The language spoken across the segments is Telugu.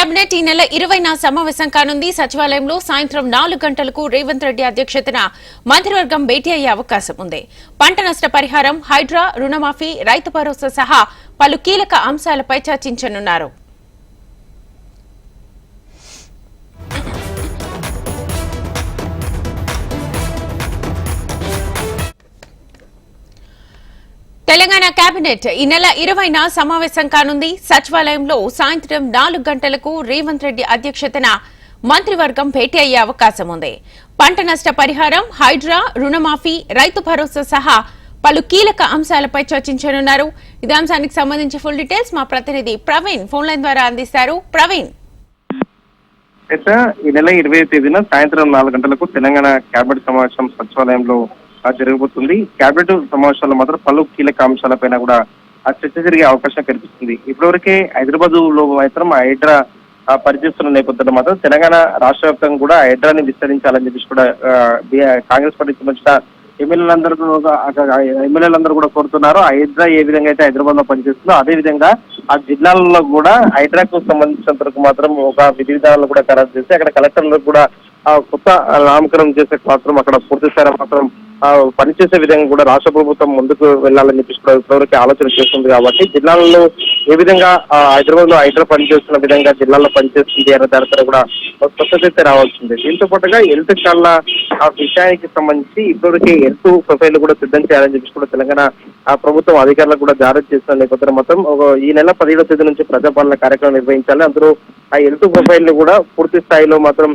కేబినెట్ ఈ నెల ఇరవైన సమావేశం కానుంది. సచివాలయంలో సాయంత్రం నాలుగు గంటలకు రేవంత్ రెడ్డి అధ్యక్షతన మంత్రివర్గం భేటీ అయ్యే అవకాశం ఉంది. పంట నష్ట పరిహారం హైడ్రా రుణమాఫీ రైతు భరోసా సహా పలు కీలక అంశాలపై చర్చించనున్నారు. తెలంగాణ కేబినెట్ ఈ నెల ఇరవైన సమావేశం కానుంది. సచివాలయంలో సాయంత్రం నాలుగు గంటలకు రేవంత్ రెడ్డి అధ్యక్షతన మంత్రివర్గం భేటీ అయ్యే అవకాశం ఉంది. పంట నష్ట పరిహారం హైడ్రా రుణమాఫీ రైతు భరోసా సహా పలు కీలక అంశాలపై చర్చించనున్నారు. ఇదే అంశానికి సంబంధించి ఫుల్ డీటెయిల్స్ మా ప్రతినిధి ప్రవీణ్ ఫోన్ లైన్ ద్వారా అందిస్తారు. ప్రవీణ్. ఈ నెల ఇరవై తేదీన సాయంత్రం నాలుగు గంటలకు తెలంగాణ కేబినెట్ సమావేశం సచివాలయంలో జరగబోతుంది. కేబినెట్ సమావేశాల్లో మాత్రం పలు కీలక అంశాలపైన కూడా ఆ చర్చ జరిగే అవకాశం కనిపిస్తుంది. ఇప్పటివరకే హైదరాబాద్లో మాత్రం ఆ హైడ్రా ఆ, పనిచేస్తున్న నేపథ్యంలో మాత్రం తెలంగాణ రాష్ట్ర వ్యాప్తంగా కూడా హైడ్రాని విస్తరించాలని చెప్పేసి కూడా కాంగ్రెస్ పార్టీకి సంబంధించిన ఎమ్మెల్యేలందరూ ఎమ్మెల్యేలందరూ కూడా కోరుతున్నారు. హైదరా హైడ్రా ఏ విధంగా అయితే హైదరాబాద్లో పనిచేస్తుందో అదే విధంగా ఆ జిల్లాలలో కూడా హైడ్రాకు సంబంధించినంత వరకు మాత్రం ఒక విధి విధానాలు కూడా ఖరారు చేసి అక్కడ కలెక్టర్లకు కూడా ఆ కొత్త నామకరణం చేసే మాత్రం అక్కడ పూర్తి స్థాయిలో మాత్రం పనిచేసే విధంగా కూడా రాష్ట్ర ప్రభుత్వం ముందుకు వెళ్ళాలని చెప్పేసి కూడా ఇప్పటివరకు ఆలోచన చేస్తుంది కాబట్టి జిల్లాలలో ఏ విధంగా ఆ, హైదరాబాద్లో హైడ్రా పనిచేస్తున్న విధంగా జిల్లాలో పనిచేస్తుంది అనే దానిపైన కూడా స్పష్టత అయితే రావాల్సింది దీంతో పాటుగా హెల్త్ చాలా ఆ విషయానికి సంబంధించి ఇప్పటివరకు హెల్త్ ప్రొఫైల్ కూడా సిద్ధం చేయాలని చెప్పేసి కూడా తెలంగాణ ఆ ప్రభుత్వం అధికారులకు కూడా జారీ చేసిన నేపథ్యంలో మొత్తం ఒక ఈ నెల పదిహేడో తేదీ నుంచి ప్రజాపాలన కార్యక్రమం నిర్వహించాలి. అందులో ఆ హెల్త్ ప్రొఫైల్ని కూడా పూర్తి స్థాయిలో మాత్రం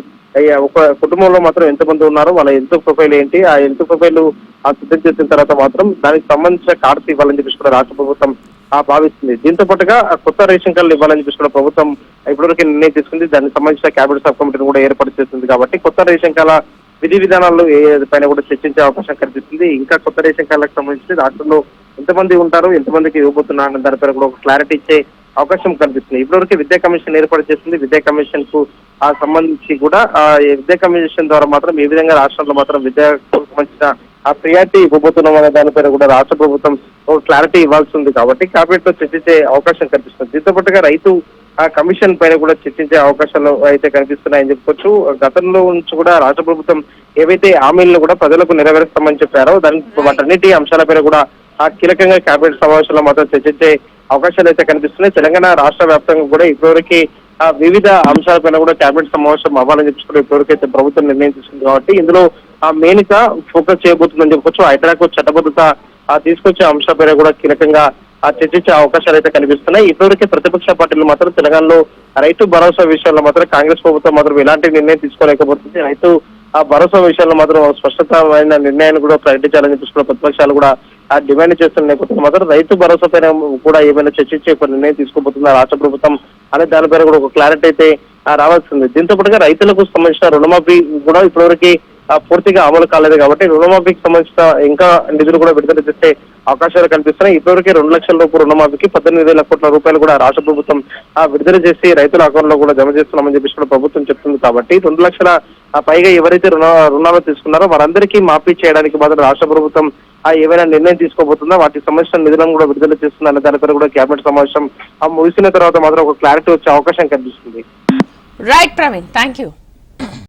ఒక కుటుంబంలో మాత్రం ఎంతమంది ఉన్నారు వాళ్ళ ఎంత ప్రొఫైల్ ఏంటి ఆ ఎంత ప్రొఫైల్ ఆ సిద్ధం చేసిన తర్వాత మాత్రం దానికి సంబంధించిన కార్డ్స్ ఇవ్వాలని చెప్పేసి కూడా రాష్ట్ర ప్రభుత్వం ఆ భావిస్తుంది. దీంతో పాటుగా ఆ కొత్త రేషన్ కార్డులు ఇవ్వాలని చెప్పేసి కూడా ప్రభుత్వం ఇప్పటివరకు నిర్ణయం తీసుకుంది. దానికి సంబంధించిన క్యాబినెట్ సబ్ కమిటీని కూడా ఏర్పాటు చేస్తుంది కాబట్టి కొత్త రేషన్ కార్డుల విధి విధానాలు ఏ పైన కూడా చర్చించే అవకాశం కనిపిస్తుంది. ఇంకా కొత్త రేషన్ కార్డులకు సంబంధించి రాష్ట్రంలో ఎంతమంది ఉంటారు ఎంతమందికి ఇవ్వబోతున్నారు అన్న దానిపైన కూడా ఒక క్లారిటీ ఇచ్చే అవకాశం కనిపిస్తుంది ఇప్పటివరకు విద్యా కమిషన్ ఏర్పాటు చేస్తుంది విద్యా కమిషన్కు ఆ సంబంధించి కూడా ఆ విద్యా కమిషన్ ద్వారా మాత్రం ఏ విధంగా రాష్ట్రంలో మాత్రం విద్యకు సంబంధించిన ఆ ప్రియారిటీ ఇవ్వబోతున్నాం అనే దానిపైన కూడా రాష్ట్ర ప్రభుత్వం ఒక క్లారిటీ ఇవ్వాల్సి ఉంది కాబట్టి కేబినెట్లో చర్చించే అవకాశం కనిపిస్తుంది దీంతో పాటుగా రైతు ఆ కమిషన్ పైన కూడా చర్చించే అవకాశాలు అయితే కనిపిస్తున్నాయని చెప్పుకోవచ్చు. గతంలో నుంచి కూడా రాష్ట్ర ప్రభుత్వం ఏవైతే హామీలను కూడా ప్రజలకు నెరవేరుస్తామని చెప్పారో దాని వాటన్నిటి అంశాలపైన కూడా ఆ కీలకంగా కేబినెట్ సమావేశంలో మాత్రం చర్చించే అవకాశాలు అయితే కనిపిస్తున్నాయి. తెలంగాణ రాష్ట్ర వ్యాప్తంగా కూడా ఇప్పటివరకు ఆ వివిధ అంశాలపైన కూడా కేబినెట్ సమావేశం అవ్వాలని చెప్పి ఇప్పటివరకు అయితే ప్రభుత్వం నిర్ణయం తీసుకుంది కాబట్టి ఇందులో ఆ మెయిన్గా ఫోకస్ చేయబోతుందని చెప్పొచ్చు. హైదరాబాద్ చట్టబద్ధత తీసుకొచ్చే అంశాలపైన కూడా కీలకంగా ఆ చర్చించే అవకాశాలు అయితే కనిపిస్తున్నాయి. ఇప్పటివరకే ప్రతిపక్ష పార్టీలు మాత్రం తెలంగాణలో రైతు భరోసా విషయంలో మాత్రం కాంగ్రెస్ ప్రభుత్వం మాత్రం ఎలాంటి నిర్ణయం తీసుకోలేకపోతుంది. రైతు ఆ భరోసా విషయంలో మాత్రం స్పష్టతమైన నిర్ణయాన్ని కూడా ప్రకటించాలని చెప్పి ప్రతిపక్షాలు కూడా డిమాండ్ చేస్తున్న నేపథ్యంలో మాత్రం రైతు భరోసా పైన కూడా ఏమైనా చర్చించే కొన్ని నిర్ణయం తీసుకోబోతుందా రాష్ట్ర ప్రభుత్వం అనే దానిపైన కూడా ఒక క్లారిటీ అయితే రావాల్సింది. దీంతో పాటుగా రైతులకు సంబంధించిన రుణమాఫీ కూడా ఇప్పటివరకు పూర్తిగా అమలు కాలేదు కాబట్టి రుణమాఫీకి సంబంధించిన ఇంకా నిధులు కూడా విడుదల చేసే అవకాశాలు కనిపిస్తున్నాయి ఇప్పటివరకు రెండు లక్షల రూపాయల రుణమాఫీకి పద్దెనిమిది వేల కోట్ల రూపాయలు కూడా రాష్ట్ర ప్రభుత్వం ఆ, విడుదల చేసి రైతుల అకౌంట్లో కూడా జమ చేస్తున్నామని చెప్పేసి కూడా ప్రభుత్వం చెప్తుంది కాబట్టి రెండు లక్షల పైగా ఎవరైతే రుణ రుణాలు తీసుకున్నారో వారందరికీ మాఫీ చేయడానికి మాత్రం రాష్ట్ర ప్రభుత్వం ఏవైనా నిర్ణయం తీసుకోబోతుందో? వాటికి సంబంధించిన నిధులను కూడా విడుదల చేస్తుందన్న దానిపై కూడా కేబినెట్ సమావేశం ముగిసిన తర్వాత మాత్రం ఒక క్లారిటీ వచ్చే అవకాశం కనిపిస్తుంది. Right Praveen thank you